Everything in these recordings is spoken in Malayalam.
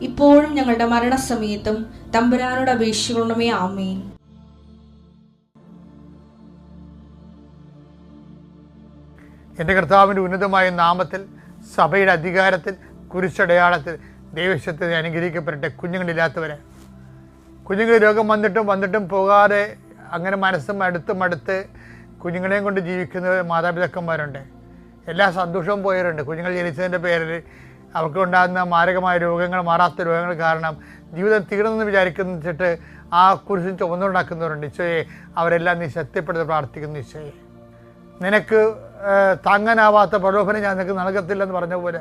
ഇപ്പോഴും ഞങ്ങളുടെ മരണസമയത്തും തമ്പുരാനോട് അപേക്ഷിക്കണമേ ആമേൻ. എന്റെ കർത്താവിന്റെ ഉന്നതമായ നാമത്തിൽ സഭയുടെ അധികാരത്തിൽ കുരിശടയാളത്തിൽ ദൈവശത്തിൽ അനുഗ്രഹിക്കപ്പെടട്ടെ കുഞ്ഞുങ്ങളില്ലാത്തവരെ. കുഞ്ഞുങ്ങൾ രോഗം വന്നിട്ടും വന്നിട്ടും പോകാതെ അങ്ങനെ മനസ്സും അടുത്തും അടുത്ത് കുഞ്ഞുങ്ങളെയും കൊണ്ട് ജീവിക്കുന്ന മാതാപിതാക്കന്മാരുണ്ട്. എല്ലാ സന്തോഷവും പോയവരുണ്ട്. കുഞ്ഞുങ്ങൾ ജനിച്ചതിന്റെ പേരിൽ അവർക്കുണ്ടാകുന്ന മാരകമായ രോഗങ്ങൾ മാറാത്ത രോഗങ്ങൾ കാരണം ജീവിതം തീർന്നെന്ന് വിചാരിക്കുന്നിട്ട് ആ കുരിശിൽ ചുമന്നുണ്ടാക്കുന്നവരുണ്ട്. ഈശോയെ അവരെല്ലാം നീ ശക്തിപ്പെടുത്തി പ്രാർത്ഥിക്കുന്നു ഈശോയെ. നിനക്ക് താങ്ങാനാവാത്ത പ്രലോഭനം ഞാൻ നിനക്ക് നൽകത്തില്ലെന്ന് പറഞ്ഞ പോലെ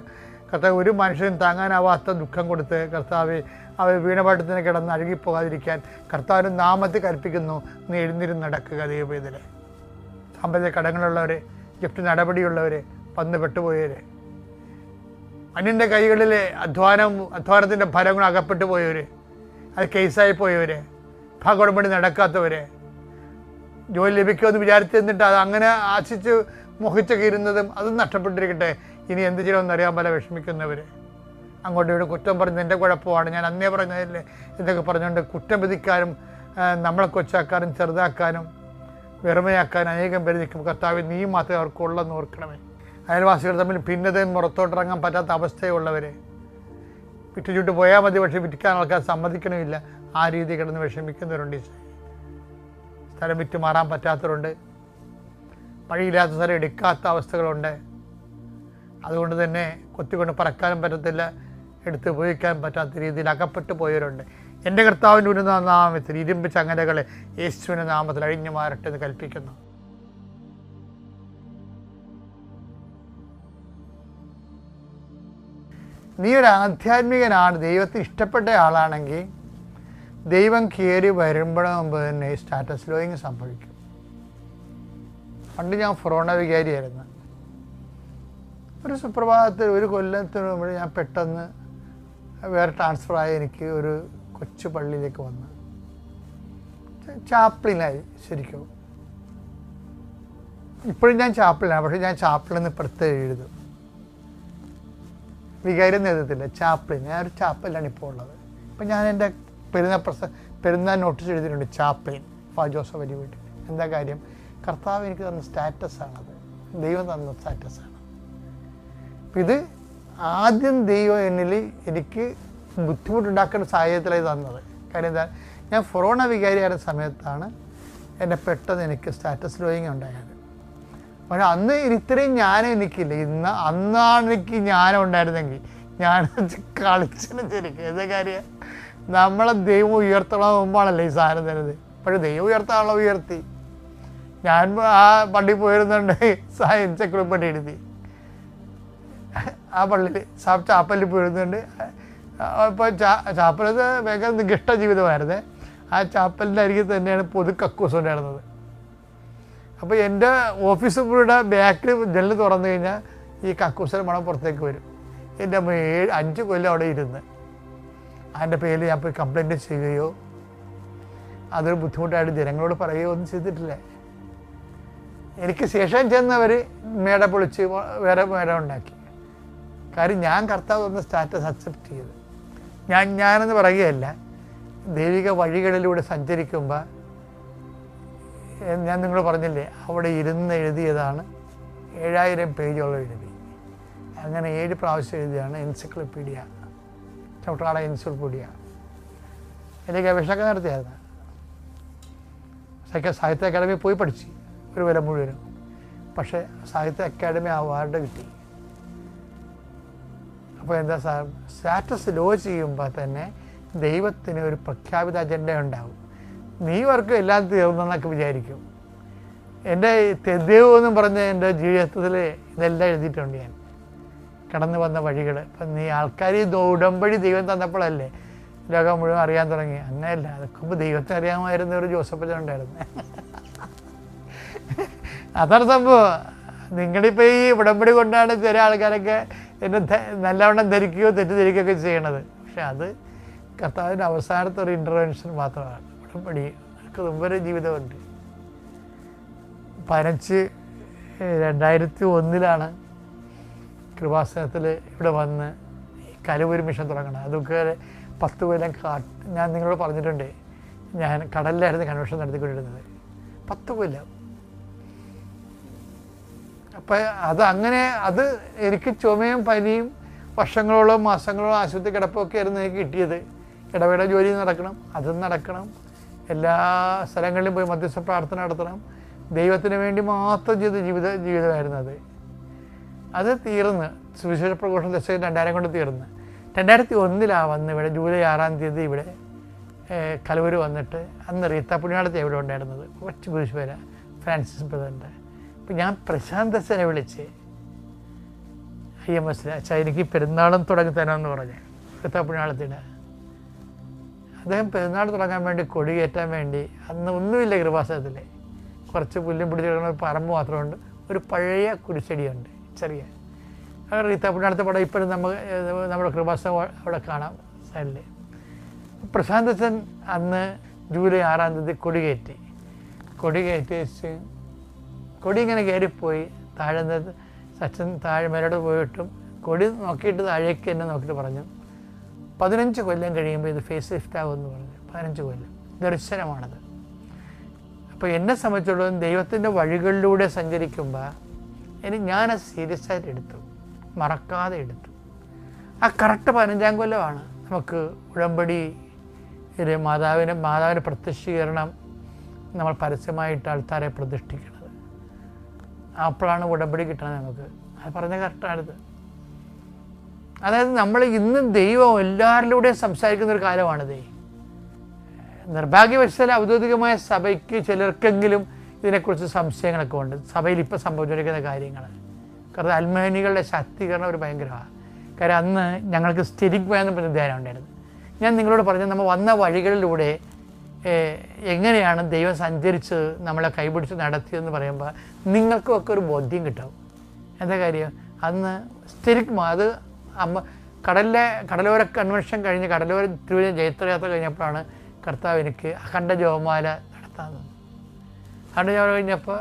കർത്താവ് ഒരു മനുഷ്യനും താങ്ങാനാവാത്ത ദുഃഖം കൊടുത്ത് കർത്താവ് അവർ വീണപാട്ടത്തിന് കിടന്ന് അഴുകിപ്പോകാതിരിക്കാൻ കർത്താവിന് നാമത്തിൽ കൽപ്പിക്കുന്നു. നീ എഴുന്നിരുന്ന് നടക്കുക ദൈവവേദന സാമ്പത്തിക കടങ്ങളുള്ളവർ ഗിഫ്റ്റ് നടപടിയുള്ളവർ വന്ന് പെട്ടുപോയവർ അന്യന്റെ കൈകളിലെ അധ്വാനം അധ്വാനത്തിന്റെ ഫലങ്ങൾ അകപ്പെട്ടു പോയവർ അത് കേസായി പോയവർ ഭാഗോടമ്പടി നടക്കാത്തവർ ജോലി ലഭിക്കുമെന്ന് വിചാരിച്ചു നിന്നിട്ട് അത് അങ്ങനെ ആശിച്ച് മോഹിച്ചൊക്കെ ഇരുന്നതും അതും നഷ്ടപ്പെട്ടിരിക്കട്ടെ. ഇനി എന്ത് ചെയ്യണമെന്ന് അറിയാൻ പല വിഷമിക്കുന്നവർ അങ്ങോട്ട് ഇവിടെ കുറ്റം പറഞ്ഞ് എന്റെ കുഴപ്പമാണ്. ഞാൻ അന്നേ പറഞ്ഞതല്ലേ ഇതൊക്കെ പറഞ്ഞുകൊണ്ട് കുറ്റം വിധിക്കാനും നമ്മളെ കൊച്ചാക്കാനും ചെറുതാക്കാനും വെറുമയാക്കാനും അനേകം പേര് നിൽക്കും. കർത്താവ് നീ മാത്രമേ അവർക്കുള്ളെന്ന് ഓർക്കണമേ. അയൽവാസികൾ തമ്മിൽ ഭിന്നതയും പുറത്തോട്ടിറങ്ങാൻ പറ്റാത്ത അവസ്ഥയുള്ളവരെ. വിറ്റുചുട്ട് പോയാൽ മതി പക്ഷേ വിറ്റിക്കാൻ ആൾക്കാർ സമ്മതിക്കണമില്ല. ആ രീതി കിടന്ന് വിഷമിക്കുന്നവരുണ്ട് സ്ഥലം വിറ്റ് മാറാൻ പറ്റാത്തവരുണ്ട്. വഴിയില്ലാത്ത സ്ഥലം എടുക്കാത്ത അവസ്ഥകളുണ്ട്. അതുകൊണ്ട് തന്നെ കൊത്തിക്കൊണ്ട് പറക്കാനും പറ്റത്തില്ല എടുത്ത് ഉപയോഗിക്കാൻ പറ്റാത്ത രീതിയിൽ അകപ്പെട്ടു പോയവരുണ്ട്. എന്റെ കർത്താവിന്റെ ഉന്നത നാമത്തിൽ ഇരുമ്പ് ചങ്ങലകളെ യേശുവിന്റെ നാമത്തിൽ അഴിഞ്ഞു മാറട്ടെ എന്ന് കൽപ്പിക്കുന്നു. നീ ഒരു ആധ്യാത്മികനാണ് ദൈവത്തിന് ഇഷ്ടപ്പെട്ട ആളാണെങ്കിൽ ദൈവം കയറി വരുമ്പോഴേ മുമ്പ് തന്നെ സ്റ്റാറ്റസ് ലോയിങ് സംഭവിക്കും. പണ്ട് ഞാൻ ഫൊറോണ വികാരിയായിരുന്നു. ഒരു സുപ്രഭാതത്തിൽ ഒരു കൊല്ലത്തിന് മുമ്പ് ഞാൻ പെട്ടെന്ന് വേറെ ട്രാൻസ്ഫർ ആയി എനിക്ക് ഒരു കൊച്ചു പള്ളിയിലേക്ക് വന്നു. ചാപ്പിളിനായി ശരിക്കും. ഇപ്പോഴും ഞാൻ ചാപ്പിളിനാണ് പക്ഷേ ഞാൻ ചാപ്പിളിൽ നിന്ന് പ്രത്യേകം എഴുതും. വികാരി നേതൃത്വത്തില്ല ചാപ്പിൾ ഞാൻ ഒരു ചാപ്പലാണ് ഇപ്പോൾ ഉള്ളത്. ഇപ്പം ഞാൻ എന്റെ പെരുന്നാൾ പ്രസ പെരുന്നാൾ നോട്ടീസ് എഴുതിയിട്ടുണ്ട് ചാപ്ലിൻ ഫാ വലിയ വീട്ടിൽ. എന്താ കാര്യം? കർത്താവ് എനിക്ക് തന്ന സ്റ്റാറ്റസാണത് ദൈവം തന്ന സ്റ്റാറ്റസാണ് അപ്പം ഇത് ആദ്യം ദൈവം എന്നിൽ എനിക്ക് ബുദ്ധിമുട്ടുണ്ടാക്കുന്ന സാഹചര്യത്തിലായി തന്നത്. കാര്യം എന്താ? ഞാൻ ഫൊറോണ വികാരിയായ സമയത്താണ് എന്നെ പെട്ടെന്ന് എനിക്ക് സ്റ്റാറ്റസ് ലോയിങ് ഉണ്ടായത്. പക്ഷെ അന്ന് ഇത്രയും ജ്ഞാനം എനിക്കില്ല. ഇന്ന് അന്നാണ് എനിക്ക് ജ്ഞാനം ഉണ്ടായിരുന്നെങ്കിൽ ഞാൻ കളിച്ചതിന് ശരിക്കും. എന്താ കാര്യം? നമ്മളെ ദൈവം ഉയർത്തണം മുമ്പാണല്ലേ ഈ സാധനം തരുന്നത്. പക്ഷെ ദൈവം ഉയർത്താനുള്ള ഉയർത്തി. ഞാൻ ആ പള്ളി പോയിരുന്നുണ്ട്. സയൻസ് എക്വിപ്മെന്റ് എഴുതി. ആ പള്ളിയിൽ ചാപ്പലിൽ പോയിരുന്നുണ്ട്. ഇപ്പോൾ ചാ ചാപ്പലത് ഭയങ്കര നികിഷ്ട ജീവിതമായിരുന്നേ. ആ ചാപ്പലിന്റെ അരികിൽ തന്നെയാണ് പൊതു കക്കൂസ് ഉണ്ടായിരുന്നത്. അപ്പോൾ എന്റെ ഓഫീസ് പുള്ളിയുടെ ബാക്കിൽ ജനൽ തുറന്നു കഴിഞ്ഞാൽ ഈ കക്കൂസിന്റെ മണം പുറത്തേക്ക് വരും. എന്റെ അമ്മ ഏഴ് അഞ്ച് കൊല്ലം അവിടെ ഇരുന്ന്. അതിന്റെ പേരിൽ ഞാൻ പോയി കംപ്ലൈന്റ് ചെയ്യുകയോ അതൊരു ബുദ്ധിമുട്ടായിട്ട് ജനങ്ങളോട് പറയുകയോ ഒന്നും ചെയ്തിട്ടില്ല. എനിക്ക് ശേഷം ചെന്നവർ മേട പൊളിച്ച് വേറെ മേട ഉണ്ടാക്കി. കാര്യം ഞാൻ കർത്താവ് ഒന്ന് സ്റ്റാറ്റസ് അക്സെപ്റ്റ് ചെയ്ത്. ഞാൻ ഞാനെന്ന് പറയുകയല്ല ദൈവിക വഴികളിലൂടെ സഞ്ചരിക്കുമ്പോൾ ഞാൻ നിങ്ങൾ പറഞ്ഞില്ലേ അവിടെ ഇരുന്ന് എഴുതിയതാണ് ഏഴായിരം പേജുള്ള എഴുതി അങ്ങനെ ഏഴ് പ്രാവശ്യം എഴുതിയാണ് എൻസൈക്ലോപ്പീഡിയ ചവിട്ടാള എൻസൈക്ലോപ്പീഡിയ എന്റെ ഗവേഷണമൊക്കെ നടത്തിയായിരുന്നു. സാഹിത്യ സാഹിത്യ അക്കാദമി പോയി പഠിച്ചു ഒരു വില മുഴുവനും. പക്ഷേ സാഹിത്യ അക്കാദമി അവാർഡ് കിട്ടി. അപ്പോൾ എന്താ സാർ സ്റ്റാറ്റസ് ലോ ചെയ്യുമ്പോൾ തന്നെ ദൈവത്തിന് ഒരു പ്രഖ്യാപിത അജണ്ട ഉണ്ടാവും. നീ വർക്ക് എല്ലാം തീർന്നെന്നൊക്കെ വിചാരിക്കും. എന്റെ തെദേവ് എന്നും പറഞ്ഞ എന്റെ ജീവിതത്തിൽ ഇതെല്ലാം എഴുതിയിട്ടുണ്ട് ഞാൻ. കടന്നു വന്ന വഴികൾ അപ്പം നീ ആൾക്കാർ ഇത് ഉടമ്പടി ദൈവം തന്നപ്പോഴല്ലേ ലോകം മുഴുവൻ അറിയാൻ തുടങ്ങി. അങ്ങനെയല്ല അതൊക്കെ ദൈവത്തെ അറിയാമായിരുന്ന ഒരു ജോസഫ് ഉണ്ടായിരുന്നു. അതാണ് സംഭവം. നിങ്ങളിപ്പോൾ ഈ ഉടമ്പടി കൊണ്ടാണ് ചില ആൾക്കാരൊക്കെ എന്നെ നല്ലവണ്ണം ധരിക്കുകയോ തെറ്റിദ്ധരിക്കുകയൊക്കെ ചെയ്യണത്. പക്ഷെ അത് കർത്താവിന്റെ അവസാനത്തെ ഒരു ഇന്റർവെൻഷൻ മാത്രമാണ്. എനിക്ക് മുമ്പൊരു ജീവിതമുണ്ട്. പനച്ച് രണ്ടായിരത്തി ഒന്നിലാണ് കൃപാസനത്തിൽ ഇവിടെ വന്ന് കലവൂരി മിഷൻ തുടങ്ങണം അതൊക്കെ പത്ത് കൊല്ലം കാട്ട് ഞാൻ നിങ്ങളോട് പറഞ്ഞിട്ടുണ്ട്. ഞാൻ കടലിലായിരുന്നു കൺവെൻഷൻ നടത്തിക്കൊണ്ടിരുന്നത്. പത്ത് കൊല്ലം. അപ്പം അത് അങ്ങനെ അത് എനിക്ക് ചുമയും പനിയും വർഷങ്ങളോളം മാസങ്ങളോളം ആശുപത്രി കിടപ്പൊക്കെ ആയിരുന്നു എനിക്ക് കിട്ടിയത്. ഇടവേള ജോലി നടക്കണം അതും നടക്കണം. എല്ലാ സ്ഥലങ്ങളിലും പോയി മധ്യസ്ഥ പ്രാർത്ഥന നടത്തണം. ദൈവത്തിന് വേണ്ടി മാത്രം ചെയ്ത ജീവിത ജീവിതമായിരുന്നു അത്. അത് തീർന്ന് സുവിശേഷ പ്രഘോഷണ ദശകം രണ്ടായിരം കൊണ്ട് തീർന്ന്. രണ്ടായിരത്തി ഒന്നിലാണ് വന്ന് ഇവിടെ ജൂലൈ ആറാം തീയതി ഇവിടെ കലവൂർ വന്നിട്ട് അന്ന് റീത്ത പുണ്യാളത്തെ ഇവിടെ ഉണ്ടായിരുന്നത്. കൊച്ചു കുരിശ് പേര ഫ്രാൻസിസ് ബ്രദറിന്റെ അപ്പം ഞാൻ പ്രശാന്ത് അച്ഛനെ വിളിച്ച് ഐ എം എസിൽ അച്ഛാ എനിക്ക് പെരുന്നാളും തുടങ്ങി തരാമെന്ന് പറഞ്ഞ് റീത്ത പുണ്യാളത്തിന്റെ അദ്ദേഹം പെരുന്നാൾ തുടങ്ങാൻ വേണ്ടി കൊടി കയറ്റാൻ വേണ്ടി അന്ന് ഒന്നുമില്ല കൃപാസനത്തിൽ. കുറച്ച് പുല്ലും പിടിച്ച് കിടക്കുന്ന ഒരു പറമ്പ് മാത്രമുണ്ട്. ഒരു പഴയ കുരിശടിയുണ്ട് ചെറിയ. അവരുടെ റീത്ത പുണ്യാളത്തെ പടം ഇപ്പോഴും നമുക്ക് നമ്മുടെ കൃപാസനം അവിടെ കാണാം സൈഡിൽ. പ്രശാന്തച്ചൻ അന്ന് ജൂലൈ ആറാം തീയതി കൊടി കയറ്റി കൊടി കയറ്റി വെച്ച് കൊടി ഇങ്ങനെ കയറിപ്പോയി. താഴെ അച്ഛൻ താഴെ മേലോട്ട് പോയിട്ടും കൊടി നോക്കിയിട്ട് താഴേക്ക് എന്നെ നോക്കിയിട്ട് പറഞ്ഞു. പതിനഞ്ച് കൊല്ലം കഴിയുമ്പോൾ ഇത് ഫേസ് ലിഫ്റ്റ് ആകുമെന്ന് പറഞ്ഞു. പതിനഞ്ച് കൊല്ലം. ദർശനമാണത്. അപ്പോൾ എന്നെ സംബന്ധിച്ചിടത്തോളം ദൈവത്തിന്റെ വഴികളിലൂടെ സഞ്ചരിക്കുമ്പോൾ ഇനി ഞാനത് സീരിയസ് ആയിട്ട് എടുത്തു. മറക്കാതെ എടുത്തു. ആ കറക്റ്റ് പതിനഞ്ചാം കൊല്ലമാണ്. നമുക്ക് ഉടമ്പടി മാതാവിന് മാതാവിന്റെ പ്രത്യക്ഷീകരണം നമ്മൾ പരസ്യമായിട്ട് ആൾക്കാരെ പ്രതിഷ്ഠിക്കുന്നത് അപ്പോഴാണ് ഉടമ്പടി കിട്ടുന്നത് നമുക്ക്. അത് പറഞ്ഞ കറക്റ്റാണിത് അതായത് നമ്മൾ ഇന്ന് ദൈവം എല്ലാവരിലൂടെയും സംസാരിക്കുന്ന ഒരു കാലമാണിതേ നിർഭാഗ്യവശാൽ ഔദ്യോഗികമായ സഭയ്ക്ക് ചിലർക്കെങ്കിലും ഇതിനെക്കുറിച്ച് സംശയങ്ങളൊക്കെ ഉണ്ട്. സഭയിൽ ഇപ്പോൾ സംഭവിച്ചിരിക്കുന്ന കാര്യങ്ങൾ. കാരണം അൽമഹനികളുടെ ശാക്തീകരണം ഒരു ഭയങ്കരമാണ്. കാര്യം അന്ന് ഞങ്ങൾക്ക് സ്ഥിരിക്കുക എന്ന് പറഞ്ഞ ധ്യാനം ഉണ്ടായിരുന്നു. ഞാൻ നിങ്ങളോട് പറഞ്ഞു നമ്മൾ വന്ന വഴികളിലൂടെ എങ്ങനെയാണ് ദൈവം സഞ്ചരിച്ച് നമ്മളെ കൈപിടിച്ച് നടത്തിയതെന്ന് പറയുമ്പോൾ നിങ്ങൾക്കും ഒക്കെ ഒരു ബോധ്യം കിട്ടും. എന്താ കാര്യം? അന്ന് സ്ഥിരിക്കുമ്പോൾ അത് അമ്മ കടലിലെ കടലോര കൺവെൻഷൻ കഴിഞ്ഞ് കടലോര തിരുവനന്ത ജൈത്രയാത്ര കഴിഞ്ഞപ്പോഴാണ് കർത്താവ് എനിക്ക് അഖണ്ഡ ജോമാല നടത്താൻ തന്നത്. അഖണ്ഡ ജോമാല കഴിഞ്ഞപ്പോൾ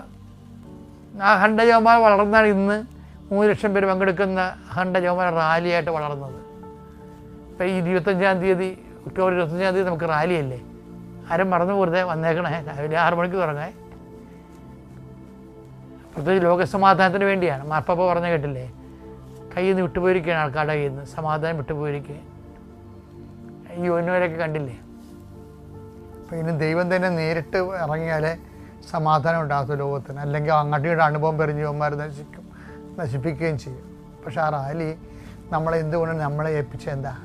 ആ അഖണ്ഡ ജോമാല വളർന്നാണ് ഇന്ന് മൂന്ന് ലക്ഷം പേര് പങ്കെടുക്കുന്ന അഖണ്ഡ ജോമാല റാലിയായിട്ട് വളർന്നത്. ഇപ്പം ഈ ഇരുപത്തഞ്ചാം തീയതി ഒക്ടോബർ ഇരുപത്തഞ്ചാം തീയതി നമുക്ക് റാലിയല്ലേ? ആരും മറന്നു പോരുതേ വന്നേക്കണേ. രാവിലെ ആറു മണിക്ക് തുടങ്ങേ പ്രത്യേകിച്ച് ലോകസമാധാനത്തിന് വേണ്ടിയാണ്. മാർപ്പാപ്പ പറഞ്ഞ കേട്ടില്ലേ? കയ്യിൽ നിന്ന് വിട്ടുപോയിരിക്കുകയാണ് ആൾക്കാരുടെ കയ്യിൽ നിന്ന്. സമാധാനം വിട്ടുപോയിരിക്കുകയാണ്. ഈ ഒന്നുവരെയൊക്കെ കണ്ടില്ലേ? അപ്പം ഇനി ദൈവം തന്നെ നേരിട്ട് ഇറങ്ങിയാലേ സമാധാനം ഉണ്ടാകത്തു ലോകത്തിന്. അല്ലെങ്കിൽ അങ്ങാട്ടിയുടെ അനുഭവം പെരിഞ്ഞു യുവന്മാർ നശിക്കും നശിപ്പിക്കുകയും ചെയ്യും. പക്ഷേ ആ റാലി നമ്മളെ എന്തുകൊണ്ട് നമ്മളെ ഏൽപ്പിച്ച എന്താ?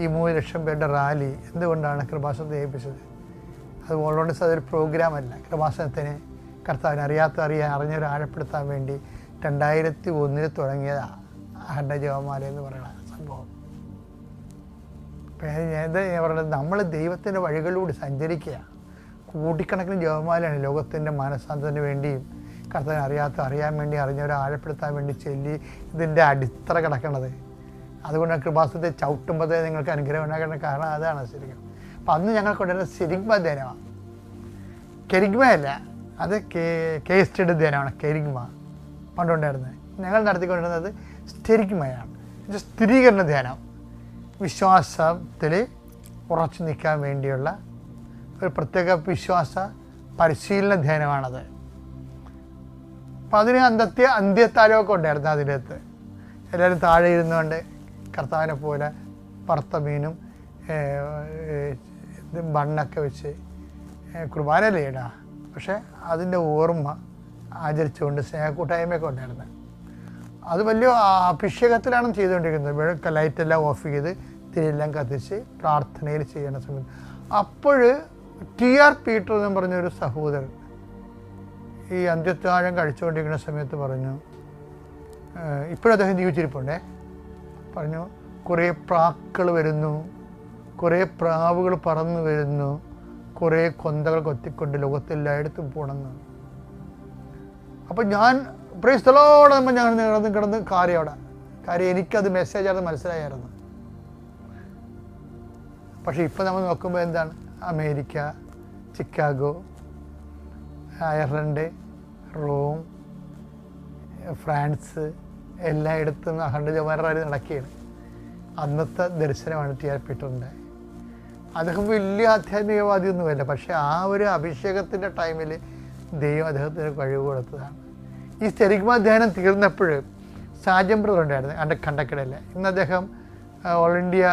ഈ മൂന്ന് ലക്ഷം പേരുടെ റാലി എന്തുകൊണ്ടാണ് കൃപാസനത്തെ ഏൽപ്പിച്ചത്? അത് ഓൾറെഡി അതൊരു പ്രോഗ്രാമല്ല കൃപാസനത്തിന് കർത്താവിനെ അറിയാത്ത അറിയാൻ അറിഞ്ഞവരെ ആഴപ്പെടുത്താൻ വേണ്ടി രണ്ടായിരത്തി ഒന്നിൽ തുടങ്ങിയതാണ് അഹണ്ട ജവമാല എന്ന് പറയുന്ന സംഭവം. എന്താ ഞാൻ പറയുന്നത് നമ്മൾ ദൈവത്തിന്റെ വഴികളിലൂടെ സഞ്ചരിക്കുക. കൂട്ടിക്കണക്കിന് ജവമാലയാണ് ലോകത്തിന്റെ മനസ്സാന്തത്തിന് വേണ്ടിയും കർത്തനെ അറിയാത്ത അറിയാൻ വേണ്ടി അറിഞ്ഞവരെ ആഴപ്പെടുത്താൻ വേണ്ടി ചൊല്ലി ഇതിന്റെ അടിത്തറ കിടക്കണത് അതുകൊണ്ട് കൃപാസത്തെ ചവിട്ടുമ്പോഴത്തേ നിങ്ങൾക്ക് അനുഗ്രഹം ഉണ്ടാക്കേണ്ട കാരണം അതാണ് ശരിക്കും. അപ്പം അന്ന് ഞങ്ങൾ കൊണ്ടുവരുന്ന സിരിഗ്മ ധ്യാനമാണ്. കെരിഗ്മയല്ല അത് കേ കേസ്റ്റഡ് ധ്യാനമാണ് കെരിഗ്മ. പണ്ടുണ്ടായിരുന്നത്. ഞങ്ങൾ നടത്തിക്കൊണ്ടിരുന്നത് സ്ഥിരിക്കുമയാണ് സ്ഥിരീകരണ ധ്യാനം. വിശ്വാസത്തിൽ ഉറച്ചു നിൽക്കാൻ വേണ്ടിയുള്ള ഒരു പ്രത്യേക വിശ്വാസ പരിശീലന ധ്യാനമാണത്. അപ്പം അതിന് അന്ത്യ അന്ത്യത്താഴമൊക്കെ ഉണ്ടായിരുന്നു അതിനകത്ത്. എല്ലാവരും താഴെ ഇരുന്നുകൊണ്ട് കർത്താവിനെ പോലെ പറത്ത മീനും മണ്ണൊക്കെ വെച്ച് ഇടാ. പക്ഷേ അതിന്റെ ഓർമ്മ ആചരിച്ചുകൊണ്ട് സ്നേഹക്കൂട്ടായ്മയൊക്കെ ഉണ്ടായിരുന്നത്. അത് വലിയ അഭിഷേകത്തിലാണ് ചെയ്തുകൊണ്ടിരിക്കുന്നത്. ലൈറ്റ് ലൈറ്റെല്ലാം ഓഫ് ചെയ്ത് തിരിയെല്ലാം കത്തിച്ച് പ്രാർത്ഥനയിൽ ചെയ്യുന്ന സമയത്ത്. അപ്പോൾ ടി ആർ പീറ്റർ എന്ന് പറഞ്ഞൊരു സഹോദരൻ ഈ അന്ത്യത്താഴം കഴിച്ചുകൊണ്ടിരിക്കുന്ന സമയത്ത് പറഞ്ഞു ഇപ്പോഴും അദ്ദേഹം ജീവിച്ചിരിപ്പുണ്ടേ. പറഞ്ഞു കുറേ പ്രാക്കൾ വരുന്നു കുറേ പ്രാവുകൾ പറന്നു വരുന്നു കുറേ കൊന്തകൾ കൊത്തിക്കൊണ്ട് ലോകത്തെല്ലായിടത്തും പോകണമെന്ന് അപ്പം ഞാൻ പ്രൈസ്തലോടെ നമ്മൾ ഞാൻ കിടന്ന് കിടന്ന് കാര്യം അവിടെ. കാര്യം എനിക്കത് മെസ്സേജാണ് മനസ്സിലായിരുന്നു പക്ഷേ ഇപ്പം നമ്മൾ നോക്കുമ്പോൾ എന്താണ്? America Chicago Ireland Rome France എല്ലായിടത്തും അഖണ്ഡ ജവാഹർലാൽ നടക്കുകയാണ്. അന്നത്തെ ദർശനമാണ് ടി ആർ പീറ്ററിന്റെ അദ്ദേഹം വലിയ ആധ്യാത്മികവാദിയൊന്നുമല്ല. പക്ഷേ ആ ഒരു അഭിഷേകത്തിന്റെ ടൈമിൽ ദൈവം അദ്ദേഹത്തിന് കഴിവ് കൊടുത്തതാണ്. ഈ സ്റ്റെരിഗ്മാ ധ്യാനം തീർന്നപ്പോൾ സാജം ബ്രദർ ഉണ്ടായിരുന്നു അണ്ട കണ്ടക്കിടയിൽ. ഇന്ന് അദ്ദേഹം ഓൾ ഇന്ത്യ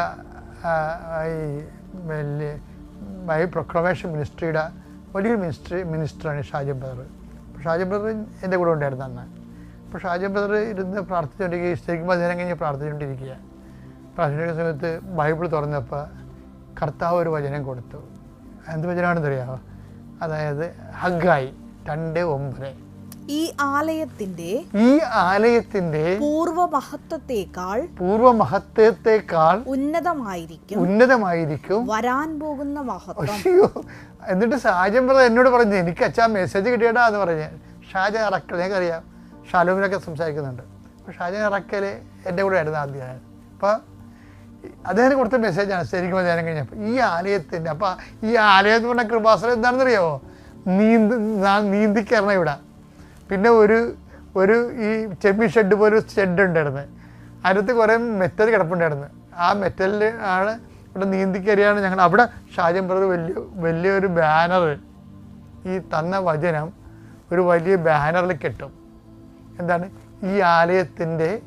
ഈ ബൈ പ്രൊക്ലമേഷൻ മിനിസ്ട്രിയുടെ വലിയൊരു മിനിസ്ട്രി മിനിസ്റ്ററാണ് ഷാജം ബ്രദർ. ഷാജൻ ബ്രദർ എന്റെ കൂടെ ഉണ്ടായിരുന്നു അന്ന്. അപ്പോൾ ഷാജം ബ്രദർ ഇരുന്ന് പ്രാർത്ഥിച്ചുകൊണ്ടിരിക്കുക സ്റ്റെരിഗ്മാ ധ്യാനം കഴിഞ്ഞ് പ്രാർത്ഥിച്ചുകൊണ്ടിരിക്കുക. പ്രാർത്ഥിക്കുന്ന സമയത്ത് ബൈബിൾ തുറന്നപ്പോൾ കർത്താവ് ഒരു വചനം കൊടുത്തു. എന്ത് വചനമാണെന്ന് അറിയാമോ അതായത് ഹഗായി രണ്ട് ഒമ്പത്. ഈ ആലയത്തിന്റെ ഈ ആലയത്തിന്റെ പൂർവ മഹത്വത്തെക്കാൾ പൂർവ മഹത്വത്തെക്കാൾ ഉന്നതമായിരിക്കും ഉന്നതമായിരിക്കും. വരാൻ പോകുന്ന മഹത്വം. അയ്യോ എന്നിട്ട് ഷാജൻ പറഞ്ഞ എന്നോട് പറഞ്ഞു എനിക്ക് അച്ഛാ മെസ്സേജ് കിട്ടിയടാ എന്ന് പറഞ്ഞ്. ഷാജൻ അറക്കൽ ഞങ്ങൾക്കറിയാം ഷാലോമിനൊക്കെ സംസാരിക്കുന്നുണ്ട്. അപ്പോൾ ഷാജൻ അറക്കൽ എന്റെ കൂടെ ആയിരുന്നു ആദ്യം അപ്പോൾ അദ്ദേഹത്തിന് കൊടുത്ത മെസ്സേജാണ് ശരിക്കും ധ്യാനം കഴിഞ്ഞപ്പോൾ ഈ ആലയത്തിന്റെ അപ്പോൾ ഈ ആലയം എന്ന് പറഞ്ഞ കൃപാസനം എന്താണെന്നറിയാമോ നീന്ത് നീന്തി നീന്തിക്കയറണം ഇവിടെ. പിന്നെ ഒരു ഒരു ഈ ചെമ്മി ഷെഡ് പോലെ ഒരു ഷെഡ് ഉണ്ടായിരുന്നു. അതിനകത്ത് കുറേ മെറ്റൽ കിടപ്പുണ്ടായിരുന്നു. ആ മെറ്റലിൽ ആണ് ഇവിടെ നീന്തിക്കറിയാണ് ഞങ്ങൾ. അവിടെ ഷാജൻ ബ്രദർ വലിയ വലിയൊരു ബാനർ ഈ തന്ന വചനം ഒരു വലിയ ബാനറിൽ കെട്ടും. എന്താണ്? ഈ ആലയത്തിന്റെ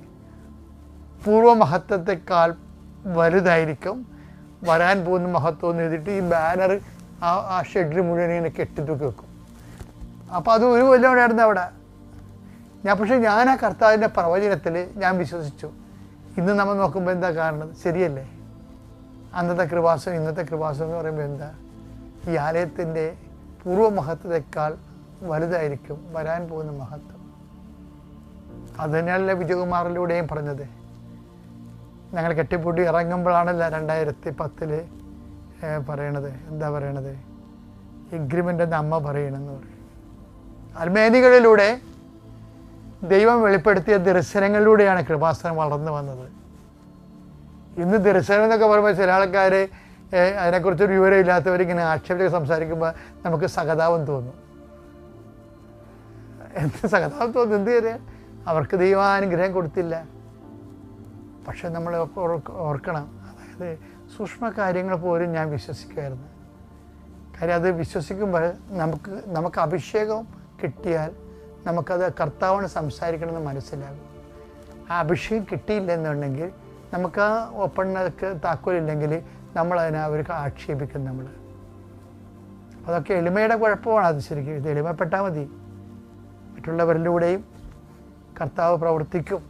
പൂർവമഹത്വത്തെക്കാൾ വലുതായിരിക്കും. വരാൻ പോകുന്ന മഹത്വം എന്ന് എഴുതിയിട്ട് ഈ ബാനർ ആ ആ ഷെഡിൽ മുഴുവൻ ഇങ്ങനെ കെട്ടിത്തൂക്കി വെക്കും. അപ്പോൾ അത് ഒരു കൊല്ലം ഉണ്ടായിരുന്നു അവിടെ. ഞാൻ പക്ഷേ ഞാൻ ആ കർത്താവിന്റെ പ്രവചനത്തിൽ ഞാൻ വിശ്വസിച്ചു. ഇന്ന് നമ്മൾ നോക്കുമ്പോൾ എന്താ കാരണം ശരിയല്ലേ? അന്നത്തെ കൃപാസം ഇന്നത്തെ കൃപാസം എന്ന് പറയുമ്പോൾ എന്താ? ഈ ആലയത്തിന്റെ പൂർവമഹത്വത്തെക്കാൾ വലുതായിരിക്കും വരാൻ പോകുന്ന മഹത്വം. അത് തന്നെയല്ലേ വിജയകുമാറിലൂടെയും പറഞ്ഞത്. ഞങ്ങൾ കെട്ടിപ്പൂട്ടി ഇറങ്ങുമ്പോഴാണല്ലോ രണ്ടായിരത്തി പത്തിൽ പറയണത്? എന്താ പറയണത്? എഗ്രിമെന്റ് എന്ന് അമ്മ പറയണമെന്ന് പറയും അർമേനികളിലൂടെ ദൈവം വെളിപ്പെടുത്തിയ ദർശനങ്ങളിലൂടെയാണ് കൃപാസനം വളർന്നു വന്നത്. ഇന്ന് ദർശനം എന്നൊക്കെ പറയുമ്പോൾ ചില ആൾക്കാർ അതിനെക്കുറിച്ചൊരു വിവരം ഇല്ലാത്തവർ ഇങ്ങനെ ആക്ഷേപിച്ച് സംസാരിക്കുമ്പോൾ നമുക്ക് സഹതാപം തോന്നും. എന്ത് സഹതാപം തോന്നും? എന്ത് കാര്യം? അവർക്ക് ദൈവാനുഗ്രഹം കൊടുത്തില്ല. പക്ഷെ നമ്മൾ ഓർക്കണം. അതായത് സൂക്ഷ്മ കാര്യങ്ങൾ പോലും ഞാൻ വിശ്വസിക്കുമായിരുന്നു. കാര്യം അത് വിശ്വസിക്കുമ്പോൾ നമുക്ക് നമുക്ക് അഭിഷേകം കിട്ടിയാൽ നമുക്കത് കർത്താവിന് സംസാരിക്കണമെന്ന് മനസ്സിലാകും. ആ അഭിഷേകം കിട്ടിയില്ല എന്നുണ്ടെങ്കിൽ നമുക്ക് ആ ഓപ്പണിനൊക്കെ താക്കോലില്ലെങ്കിൽ നമ്മളതിനെ അവർക്ക് ആക്ഷേപിക്കും നമ്മൾ അതൊക്കെ എളിമയുടെ കുഴപ്പമാണ് അത് ശരിക്കും. ഇത് എളിമപ്പെട്ടാൽ മതി. മറ്റുള്ളവരിലൂടെയും കർത്താവ് പ്രവർത്തിക്കും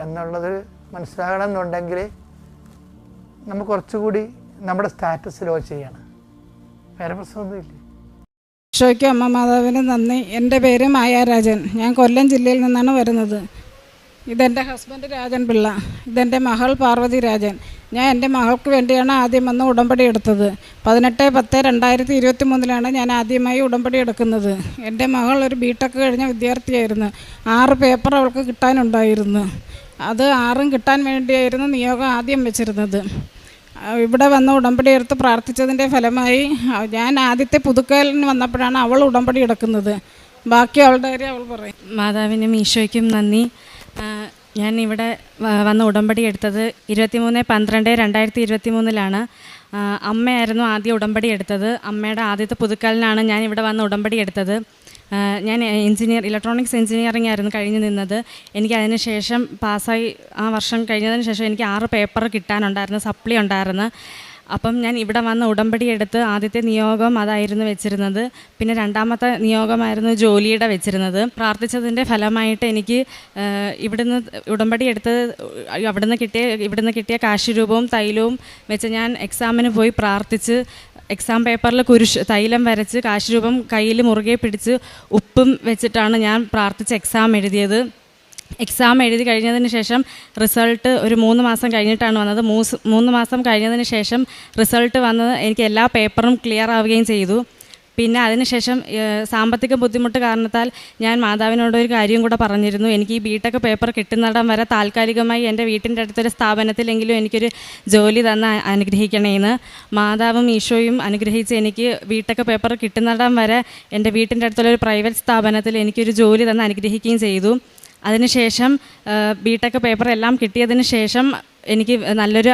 എന്നുള്ളത് മനസ്സിലാകണം എന്നുണ്ടെങ്കിൽ നമുക്ക് കുറച്ചുകൂടി നമ്മുടെ സ്റ്റാറ്റസ് ലോ ചെയ്യണം. വേറെ പ്രശ്നമൊന്നുമില്ല? ഷോയ്ക്ക് അമ്മ മാതാവിന് നന്ദി. എന്റെ പേര് മായാരാജൻ ഞാൻ കൊല്ലം ജില്ലയിൽ നിന്നാണ് വരുന്നത്. ഇതെന്റെ ഹസ്ബൻഡ് രാജൻ പിള്ള. ഇതെന്റെ മകൾ പാർവതി രാജൻ. ഞാൻ എന്റെ മകൾക്ക് വേണ്ടിയാണ് ആദ്യം വന്ന് ഉടമ്പടി എടുത്തത്. പതിനെട്ട് പത്ത് രണ്ടായിരത്തി ഇരുപത്തി മൂന്നിലാണ് ഞാൻ ആദ്യമായി ഉടമ്പടി എടുക്കുന്നത്. എന്റെ മകൾ ഒരു ബിടെക് കഴിഞ്ഞ വിദ്യാർത്ഥിയായിരുന്നു. ആറ് പേപ്പർ അവൾക്ക് കിട്ടാനുണ്ടായിരുന്നു. അത് ആറും കിട്ടാൻ വേണ്ടിയായിരുന്നു നിയോഗം ആദ്യം വെച്ചിരുന്നത്. ഇവിടെ വന്ന് ഉടമ്പടി എടുത്ത് പ്രാർത്ഥിച്ചതിന്റെ ഫലമായി ഞാൻ ആദ്യത്തെ പുതുക്കലിന് വന്നപ്പോഴാണ് അവൾ ഉടമ്പടി എടുക്കുന്നത്. ബാക്കി അവളുടെ കാര്യം അവൾ പറയും. മാതാവിനും ഈശോയ്ക്കും നന്ദി. ഞാൻ ഇവിടെ വന്ന് ഉടമ്പടി എടുത്തത് ഇരുപത്തിമൂന്ന് പന്ത്രണ്ട് രണ്ടായിരത്തി ഇരുപത്തി മൂന്നിലാണ് അമ്മയായിരുന്നു ആദ്യം ഉടമ്പടി എടുത്തത്. അമ്മയുടെ ആദ്യത്തെ പുതുക്കലിനാണ് ഞാൻ ഇവിടെ വന്ന് ഉടമ്പടി എടുത്തത്. ഞാൻ എഞ്ചിനീയർ ഇലക്ട്രോണിക്സ് എഞ്ചിനീയറിംഗ് ആയിരുന്നു കഴിഞ്ഞ് നിന്നത്. എനിക്ക് അതിന് ശേഷം പാസ്സായി ആ വർഷം കഴിഞ്ഞതിന് ശേഷം എനിക്ക് ആറ് പേപ്പർ കിട്ടാനുണ്ടായിരുന്നു സപ്ലി ഉണ്ടായിരുന്നു. അപ്പം ഞാൻ ഇവിടെ വന്ന് ഉടമ്പടി എടുത്ത് ആദ്യത്തെ നിയോഗം അതായിരുന്നു വെച്ചിരുന്നത്. പിന്നെ രണ്ടാമത്തെ നിയോഗമായിരുന്നു ജോലിയുടെ വെച്ചിരുന്നത്. പ്രാർത്ഥിച്ചതിന്റെ ഫലമായിട്ട് എനിക്ക് ഇവിടുന്ന് ഉടമ്പടി എടുത്ത് അവിടുന്ന് കിട്ടിയ ഇവിടുന്ന് കിട്ടിയ കാശുരൂപവും തൈലവും വെച്ച് ഞാൻ എക്സാമിന് പോയി പ്രാർത്ഥിച്ച് എക്സാം പേപ്പറിൽ കുരിശ് തൈലം വരച്ച് കാശുരൂപം കയ്യിൽ മുറുകെ പിടിച്ച് ഉപ്പും വെച്ചിട്ടാണ് ഞാൻ പ്രാർത്ഥിച്ച് എക്സാം എഴുതിയത്. എക്സാം എഴുതി കഴിഞ്ഞതിന് ശേഷം റിസൾട്ട് ഒരു മൂന്ന് മാസം കഴിഞ്ഞിട്ടാണ് വന്നത്. മൂന്ന് മാസം കഴിഞ്ഞതിന് ശേഷം റിസൾട്ട് വന്നത് എനിക്ക് എല്ലാ പേപ്പറും ക്ലിയർ ആവുകയും ചെയ്തു. പിന്നെ അതിനുശേഷം സാമ്പത്തിക ബുദ്ധിമുട്ട് കാരണത്താൽ ഞാൻ മാതാവിനോട് ഒരു കാര്യം കൂടെ പറഞ്ഞിരുന്നു. എനിക്ക് ഈ ബിടെക് പേപ്പർ കിട്ടുന്നിടം വരെ താൽക്കാലികമായി എന്റെ വീട്ടിന്റെ അടുത്തൊരു സ്ഥാപനത്തിലെങ്കിലും എനിക്കൊരു ജോലി തന്ന അനുഗ്രഹിക്കണേന്ന് മാതാവും ഈശോയും അനുഗ്രഹിച്ച് എനിക്ക് ബിടെക് പേപ്പർ കിട്ടുന്നിടം വരെ എന്റെ വീട്ടിന്റെ അടുത്തുള്ള ഒരു പ്രൈവറ്റ് സ്ഥാപനത്തിൽ എനിക്കൊരു ജോലി തന്ന് അനുഗ്രഹിക്കുകയും ചെയ്തു. അതിനുശേഷം ബി ടെക് പേപ്പർ എല്ലാം കിട്ടിയതിന് ശേഷം എനിക്ക് നല്ലൊരു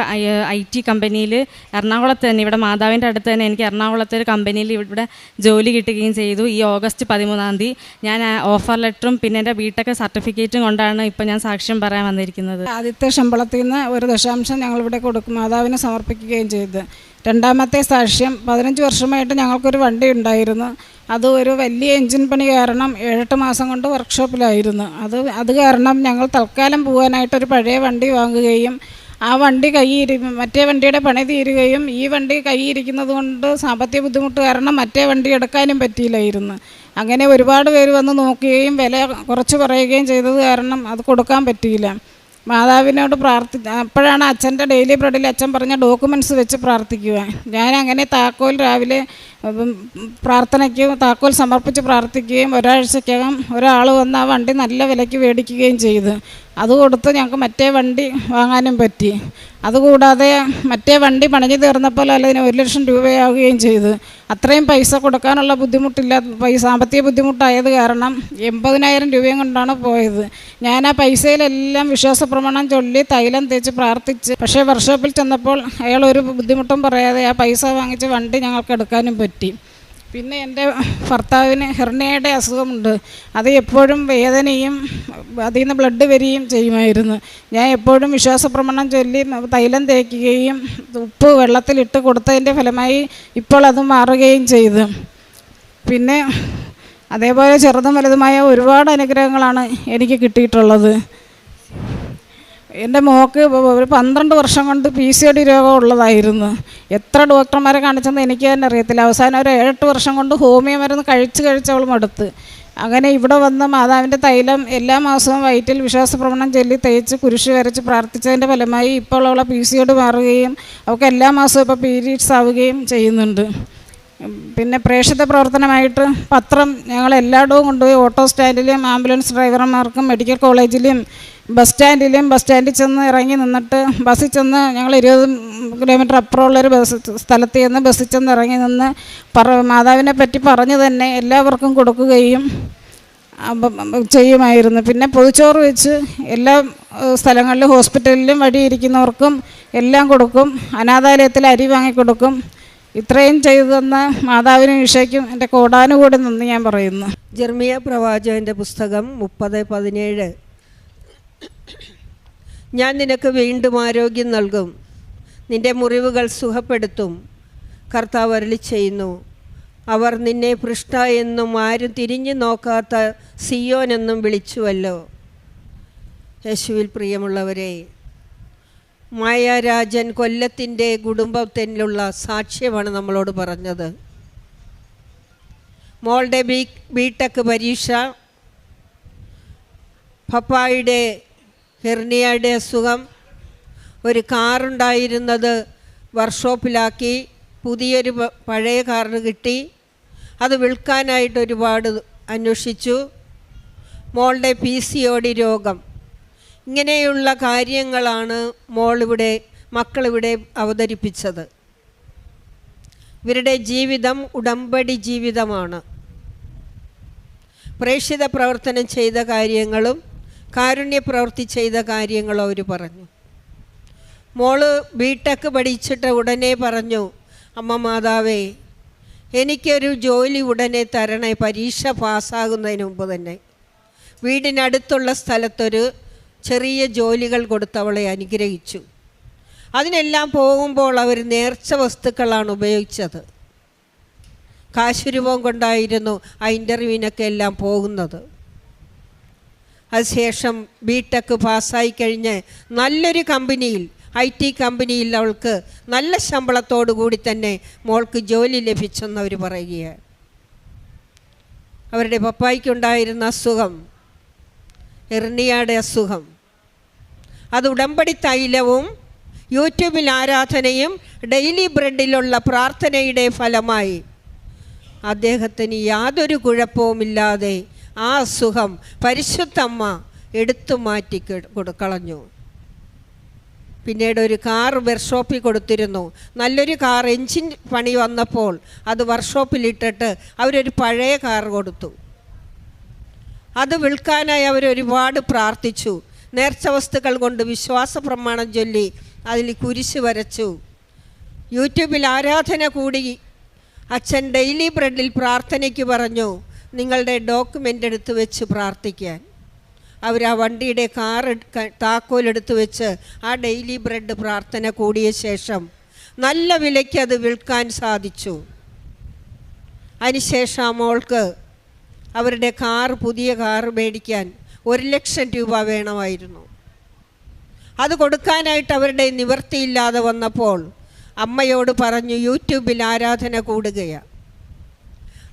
ഐ ടി കമ്പനിയിൽ എറണാകുളത്ത് തന്നെ ഇവിടെ മാതാവിന്റെ അടുത്ത് തന്നെ എനിക്ക് എറണാകുളത്തെ ഒരു കമ്പനിയിൽ ഇവിടെ ജോലി കിട്ടുകയും ചെയ്തു ഈ ഓഗസ്റ്റ് പതിമൂന്നാം തീയതി. ഞാൻ ഓഫർ ലെറ്ററും പിന്നെ എന്റെ ബിടെക് സർട്ടിഫിക്കറ്റും കൊണ്ടാണ് ഇപ്പോൾ ഞാൻ സാക്ഷ്യം പറയാൻ വന്നിരിക്കുന്നത്. ആദ്യത്തെ ശമ്പളത്തിൽ നിന്ന് ഒരു ദശാംശം ഞങ്ങളിവിടെ കൊടുക്കും മാതാവിന് സമർപ്പിക്കുകയും ചെയ്ത്. രണ്ടാമത്തെ സാക്ഷ്യം പതിനഞ്ച് വർഷമായിട്ട് ഞങ്ങൾക്കൊരു വണ്ടി ഉണ്ടായിരുന്നു. അത് ഒരു വലിയ എൻജിൻ പണി കാരണം ഏഴെട്ട് മാസം കൊണ്ട് വർക്ക്ഷോപ്പിലായിരുന്നു. അത് അത് കാരണം ഞങ്ങൾ തൽക്കാലം പോകാനായിട്ടൊരു പഴയ വണ്ടി വാങ്ങുകയും ആ വണ്ടി കൈയിരി മറ്റേ വണ്ടിയുടെ പണി തീരുകയും ഈ വണ്ടി കൈയിരിക്കുന്നത് കൊണ്ട് സാമ്പത്തിക ബുദ്ധിമുട്ട് കാരണം മറ്റേ വണ്ടി എടുക്കാനും പറ്റിയില്ലായിരുന്നു. അങ്ങനെ ഒരുപാട് പേര് വന്ന് നോക്കുകയും വില കുറച്ച് പറയുകയും ചെയ്തത് കാരണം അത് കൊടുക്കാൻ പറ്റിയില്ല. മാതാവിനോട് പ്രാർത്ഥി അപ്പോഴാണ് അച്ഛന്റെ ഡെയിലി ബ്രെഡിൽ അച്ഛൻ പറഞ്ഞ ഡോക്യുമെന്റ്സ് വെച്ച് പ്രാർത്ഥിക്കുക ഞാൻ അങ്ങനെ താക്കോൽ രാവിലെ അപ്പം പ്രാർത്ഥനയ്ക്ക് താക്കോൽ സമർപ്പിച്ച് പ്രാർത്ഥിക്കുകയും ഒരാഴ്ചക്കകം ഒരാൾ വന്ന് ആ വണ്ടി നല്ല വിലയ്ക്ക് മേടിക്കുകയും ചെയ്തു. അത് കൊടുത്ത് ഞങ്ങൾക്ക് മറ്റേ വണ്ടി വാങ്ങാനും പറ്റി. അതുകൂടാതെ മറ്റേ വണ്ടി പണിഞ്ഞു തീർന്നപ്പോൾ അതിന് ഒരു ലക്ഷം രൂപയാവുകയും ചെയ്തു. അത്രയും പൈസ കൊടുക്കാനുള്ള ബുദ്ധിമുട്ടില്ല പൈസ സാമ്പത്തിക ബുദ്ധിമുട്ടായത് കാരണം എൺപതിനായിരം രൂപയും കൊണ്ടാണ് പോയത്. ഞാൻ ആ പൈസയിലെല്ലാം വിശ്വാസ പ്രമാണം ചൊല്ലി തൈലം തേച്ച് പ്രാർത്ഥിച്ച് പക്ഷേ വർക്ക്ഷോപ്പിൽ ചെന്നപ്പോൾ അയാൾ ഒരു ബുദ്ധിമുട്ടും പറയാതെ ആ പൈസ വാങ്ങിച്ച് വണ്ടി ഞങ്ങൾക്ക് എടുക്കാനും പറ്റി. പിന്നെ എന്റെ ഭർത്താവിന് ഹെർണിയയുടെ അസുഖമുണ്ട്. അത് എപ്പോഴും വേദനയും അതിൽ നിന്ന് ബ്ലഡ് വരികയും ചെയ്യുമായിരുന്നു. ഞാൻ എപ്പോഴും വിശ്വാസപ്രമണം ചൊല്ലി തൈലം തേക്കുകയും ഉപ്പ് വെള്ളത്തിലിട്ട് കൊടുത്തതിന്റെ ഫലമായി ഇപ്പോൾ അത് മാറുകയും ചെയ്തു. പിന്നെ അതേപോലെ ചെറുതും വലുതുമായ ഒരുപാട് അനുഗ്രഹങ്ങളാണ് എനിക്ക് കിട്ടിയിട്ടുള്ളത്. എന്റെ മോക്ക് ഒരു പന്ത്രണ്ട് വർഷം കൊണ്ട് പി സി ഒ ഡി രോഗം ഉള്ളതായിരുന്നു. എത്ര ഡോക്ടർമാരെ കാണിച്ചെന്ന് എനിക്ക് തന്നെ അറിയത്തില്ല. അവസാനം ഒരു ഏഴെട്ട് വർഷം കൊണ്ട് ഹോമിയോ മരുന്ന് കഴിച്ച് കഴിച്ച് അവൾ മടുത്ത്. അങ്ങനെ ഇവിടെ വന്ന് മാതാവിന്റെ തൈലം എല്ലാ മാസവും വയറ്റിൽ വിശ്വാസപ്രമാണം ചൊല്ലി തേച്ച് കുരിശ് വരച്ച് പ്രാർത്ഥിച്ചതിന്റെ ഫലമായി ഇപ്പോൾ അവളെ പി സി ഡി മാറുകയും അവൾക്ക് എല്ലാ മാസവും ഇപ്പോൾ പീരീഡ്സ് ആവുകയും ചെയ്യുന്നുണ്ട്. പിന്നെ പ്രേക്ഷിത പ്രവർത്തനമായിട്ട് പത്രം ഞങ്ങൾ എല്ലായിടവും കൊണ്ടുപോയി ഓട്ടോ സ്റ്റാൻഡിലും ആംബുലൻസ് ഡ്രൈവർമാർക്കും മെഡിക്കൽ കോളേജിലും ബസ് സ്റ്റാൻഡിലും ബസ് സ്റ്റാൻഡിൽ ചെന്ന് ഇറങ്ങി നിന്നിട്ട് ബസ്സിൽ ചെന്ന് ഞങ്ങൾ ഇരുപത് കിലോമീറ്റർ അപ്പുറമുള്ളൊരു ബസ് സ്ഥലത്ത് ചെന്ന് ബസ്സിൽ ചെന്ന് ഇറങ്ങി നിന്ന് പറ മാതാവിനെ പറ്റി പറഞ്ഞു തന്നെ എല്ലാവർക്കും കൊടുക്കുകയും ചെയ്യുമായിരുന്നു. പിന്നെ പൊതിച്ചോറ് വെച്ച് എല്ലാ സ്ഥലങ്ങളിലും ഹോസ്പിറ്റലിലും വഴിയിരിക്കുന്നവർക്കും എല്ലാം കൊടുക്കും. അനാഥാലയത്തിൽ അരി വാങ്ങിക്കൊടുക്കും ഇത്രയും ചെയ്തു തന്ന മാതാവിനും ഈശോയ്ക്കും എന്റെ കോടാനുകൂടി നിന്ന് ഞാൻ പറയുന്നു. ജെർമിയ പ്രവാചകന്റെ പുസ്തകം മുപ്പത് പതിനേഴ്. ഞാൻ നിനക്ക് വീണ്ടും ആരോഗ്യം നൽകും. നിന്റെ മുറിവുകൾ സുഖപ്പെടുത്തും. കർത്താവ് അരളി ചെയ്യുന്നു. അവർ നിന്നെ പൃഷ്ട എന്നും ആരും തിരിഞ്ഞു നോക്കാത്ത സിയോൻ എന്നും വിളിച്ചുവല്ലോ. യേശുവിൽ പ്രിയമുള്ളവരെ മായാരാജൻ കൊല്ലത്തിന്റെ കുടുംബത്തിലുള്ള സാക്ഷ്യമാണ് നമ്മളോട് പറഞ്ഞത്. മോളുടെ ബി ബിടെക് പരീക്ഷ പപ്പായുടെ ഹെർണിയയുടെ അസുഖം. ഒരു കാറുണ്ടായിരുന്നത് വർക്ക്ഷോപ്പിലാക്കി. പുതിയൊരു പഴയ കാറിന് കിട്ടി. അത് വിൽക്കാനായിട്ട് ഒരുപാട് അന്വേഷിച്ചു. മോളുടെ പി സി ഒ ഡി രോഗം. ഇങ്ങനെയുള്ള കാര്യങ്ങളാണ് മോളിവിടെ മക്കളിവിടെ അവതരിപ്പിച്ചത്. ഇവരുടെ ജീവിതം ഉടമ്പടി ജീവിതമാണ്. പ്രേക്ഷിത പ്രവർത്തനം ചെയ്ത കാര്യങ്ങളും കാരുണ്യ പ്രവൃത്തി ചെയ്ത കാര്യങ്ങൾ അവർ പറഞ്ഞു. മോൾ ബിടെക് പഠിച്ചിട്ട് ഉടനെ പറഞ്ഞു അമ്മ മാതാവേ എനിക്കൊരു ജോലി ഉടനെ തരണേ പരീക്ഷ പാസ്സാകുന്നതിന് മുമ്പ് തന്നെ. വീടിനടുത്തുള്ള സ്ഥലത്തൊരു ചെറിയ ജോലികൾ കൊടുത്തവളെ അനുഗ്രഹിച്ചു. അതിനെല്ലാം പോകുമ്പോൾ അവർ നേർച്ച വസ്തുക്കളാണ് ഉപയോഗിച്ചത്. കാശുരൂപം കൊണ്ടായിരുന്നു ആ ഇന്റർവ്യൂവിനൊക്കെ എല്ലാം പോകുന്നത്. അതിനുശേഷം ബി ടെക് പാസ്സായി കഴിഞ്ഞ് നല്ലൊരു കമ്പനിയിൽ ഐ ടി കമ്പനിയിൽ അവൾക്ക് നല്ല ശമ്പളത്തോടു കൂടി തന്നെ മോൾക്ക് ജോലി ലഭിച്ചെന്ന് അവർ പറയുകയാണ്. അവരുടെ പപ്പായ്ക്കുണ്ടായിരുന്ന അസുഖം എർണിയയുടെ അസുഖം അത് ഉടമ്പടി തൈലവും യൂട്യൂബിൽ ആരാധനയും ഡെയിലി ബ്രെഡിലുള്ള പ്രാർത്ഥനയുടെ ഫലമായി അദ്ദേഹത്തിന് യാതൊരു കുഴപ്പവുമില്ലാതെ ആ സുഖം പരിശുദ്ധമ്മ എടുത്തു മാറ്റി കളഞ്ഞു. പിന്നീട് ഒരു കാർ വർക്ക്ഷോപ്പിൽ കൊടുത്തിരുന്നു. നല്ലൊരു കാർ എഞ്ചിൻ പണി വന്നപ്പോൾ അത് വർക്ക്ഷോപ്പിലിട്ടിട്ട് അവരൊരു പഴയ കാർ കൊടുത്തു. അത് വിൽക്കാനായി അവർ ഒരുപാട് പ്രാർത്ഥിച്ചു. നേർച്ച വസ്തുക്കൾ കൊണ്ട് വിശ്വാസ പ്രമാണം ചൊല്ലി അതിൽ കുരിശ് വരച്ചു. യൂട്യൂബിൽ ആരാധന കൂടി അച്ഛൻ ഡെയിലി ബ്രെഡിൽ പ്രാർത്ഥനയ്ക്ക് പറഞ്ഞു നിങ്ങളുടെ ഡോക്യുമെന്റ് എടുത്ത് വെച്ച് പ്രാർത്ഥിക്കാൻ. അവർ ആ വണ്ടിയുടെ കാർ താക്കോലെടുത്ത് വെച്ച് ആ ഡെയിലി ബ്രെഡ് പ്രാർത്ഥന കൂടിയ ശേഷം നല്ല വിലയ്ക്ക് അത് വിൽക്കാൻ സാധിച്ചു. അതിനുശേഷം ആ മോൾക്ക് അവരുടെ കാർ പുതിയ കാർ മേടിക്കാൻ ഒരു ലക്ഷം രൂപ വേണമായിരുന്നു. അത് കൊടുക്കാനായിട്ട് അവരുടെ നിവൃത്തിയില്ലാതെ വന്നപ്പോൾ അമ്മയോട് പറഞ്ഞു യൂട്യൂബിൽ ആരാധന കൂടുകയാണ്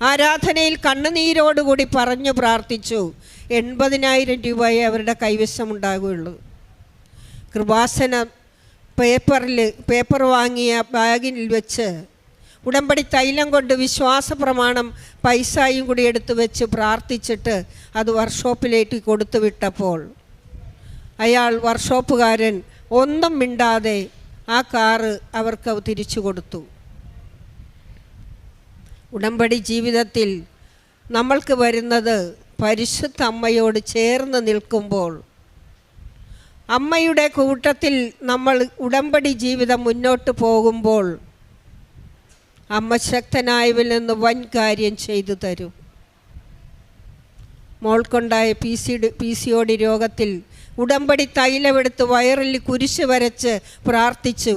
ആരാധനയിൽ കണ്ണുനീരോടുകൂടി പറഞ്ഞു പ്രാർത്ഥിച്ചു. എൺപതിനായിരം രൂപയെ അവരുടെ കൈവശമുണ്ടാകുകയുള്ളൂ കൃപാസന പേപ്പറിൽ പേപ്പർ വാങ്ങിയ ബാഗിൽ വെച്ച് ഉടമ്പടി തൈലം കൊണ്ട് വിശ്വാസ പ്രമാണം പൈസയും കൂടി എടുത്തു വെച്ച് പ്രാർത്ഥിച്ചിട്ട് അത് വർക്ക്ഷോപ്പിലേക്ക് കൊടുത്തു വിട്ടപ്പോൾ അയാൾ വർക്ക്ഷോപ്പുകാരൻ ഒന്നും മിണ്ടാതെ ആ കാറ് അവർക്ക് തിരിച്ചു കൊടുത്തു. ഉടമ്പടി ജീവിതത്തിൽ നമ്മൾക്ക് വരുന്നത് പരിശുദ്ധ അമ്മയോട് ചേർന്ന് നിൽക്കുമ്പോൾ അമ്മയുടെ കൂട്ടത്തിൽ നമ്മൾ ഉടമ്പടി ജീവിതം മുന്നോട്ട് പോകുമ്പോൾ അമ്മ ശക്തനായവിൽ നിന്ന് വൻ കാര്യം ചെയ്തു തരും. മോൾക്കുണ്ടായ P C P C O D രോഗത്തിൽ ഉടമ്പടി തൈലമെടുത്ത് വയറിൽ കുരിശ് വരച്ച് പ്രാർത്ഥിച്ചു.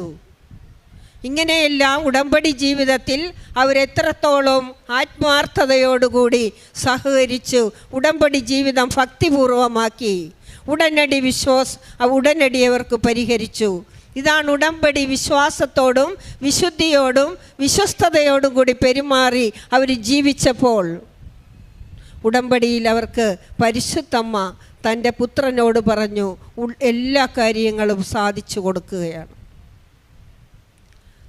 ഇങ്ങനെയെല്ലാം ഉടമ്പടി ജീവിതത്തിൽ അവരെത്രത്തോളം ആത്മാർത്ഥതയോടുകൂടി സഹകരിച്ചു ഉടമ്പടി ജീവിതം ഭക്തിപൂർവമാക്കി. ഉടനടി വിശ്വാസ് ഉടനടി അവർക്ക് പരിഹരിച്ചു. ഇതാണ് ഉടമ്പടി വിശ്വാസത്തോടും വിശുദ്ധിയോടും വിശ്വസ്തയോടും കൂടി പെരുമാറി അവർ ജീവിച്ചപ്പോൾ. ഉടമ്പടിയിൽ അവർക്ക് പരിശുദ്ധമ്മ തന്റെ പുത്രനോട് പറഞ്ഞു എല്ലാ കാര്യങ്ങളും സാധിച്ചു കൊടുക്കുകയാണ്.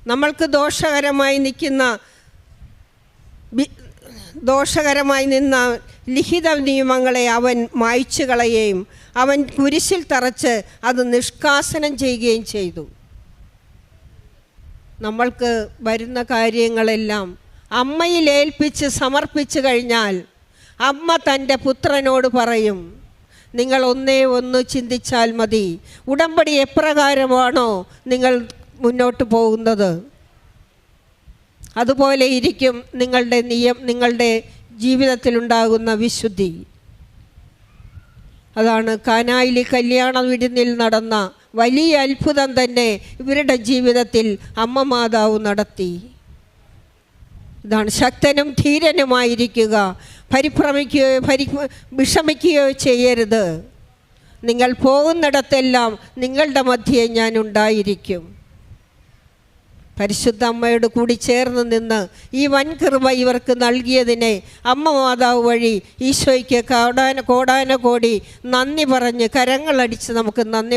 നമ്മൾക്ക് ദോഷകരമായി നിൽക്കുന്ന ദോഷകരമായി നിന്ന ലിഖിത നിയമങ്ങളെ അവൻ മായ്ച്ചു കളയുകയും അവൻ കുരിശിൽ തറച്ച് അത് നിഷ്കാസനം ചെയ്യുകയും ചെയ്തു. നമ്മൾക്ക് വരുന്ന കാര്യങ്ങളെല്ലാം അമ്മയിൽ ഏൽപ്പിച്ച് സമർപ്പിച്ചു കഴിഞ്ഞാൽ അമ്മ തന്റെ പുത്രനോട് പറയും നിങ്ങൾ ഒന്നേ ഒന്ന് ചിന്തിച്ചാൽ മതി. ഉടമ്പടി എപ്രകാരമാണോ നിങ്ങൾ മുന്നോട്ട് പോകുന്നത്. അതുപോലെ ഇരിക്കും നിങ്ങളുടെ നിയം നിങ്ങളുടെ ജീവിതത്തിലുണ്ടാകുന്ന വിശുദ്ധി. അതാണ് കാനായിലി കല്യാണ വിരുന്നിൽ നടന്ന വലിയ അത്ഭുതം തന്നെ ഇവരുടെ ജീവിതത്തിൽ അമ്മ മാതാവ് നടത്തി. ഇതാണ് ശക്തനും ധീരനുമായിരിക്കുക പരിഭ്രമിക്കുകയോ പരി വിഷമിക്കുകയോ ചെയ്യരുത്. നിങ്ങൾ പോകുന്നിടത്തെല്ലാം നിങ്ങളുടെ മധ്യേ ഞാൻ ഉണ്ടായിരിക്കും. പരിശുദ്ധ അമ്മയോട് കൂടി ചേർന്ന് നിന്ന് ഈ വൻകൃപ ഇവർക്ക് നൽകിയതിനെ അമ്മ മാതാവ് വഴി ഈശോയ്ക്ക് കോടാന കോടാന കോടി നന്ദി പറഞ്ഞ് കരങ്ങളടിച്ച് നമുക്ക് നന്ദി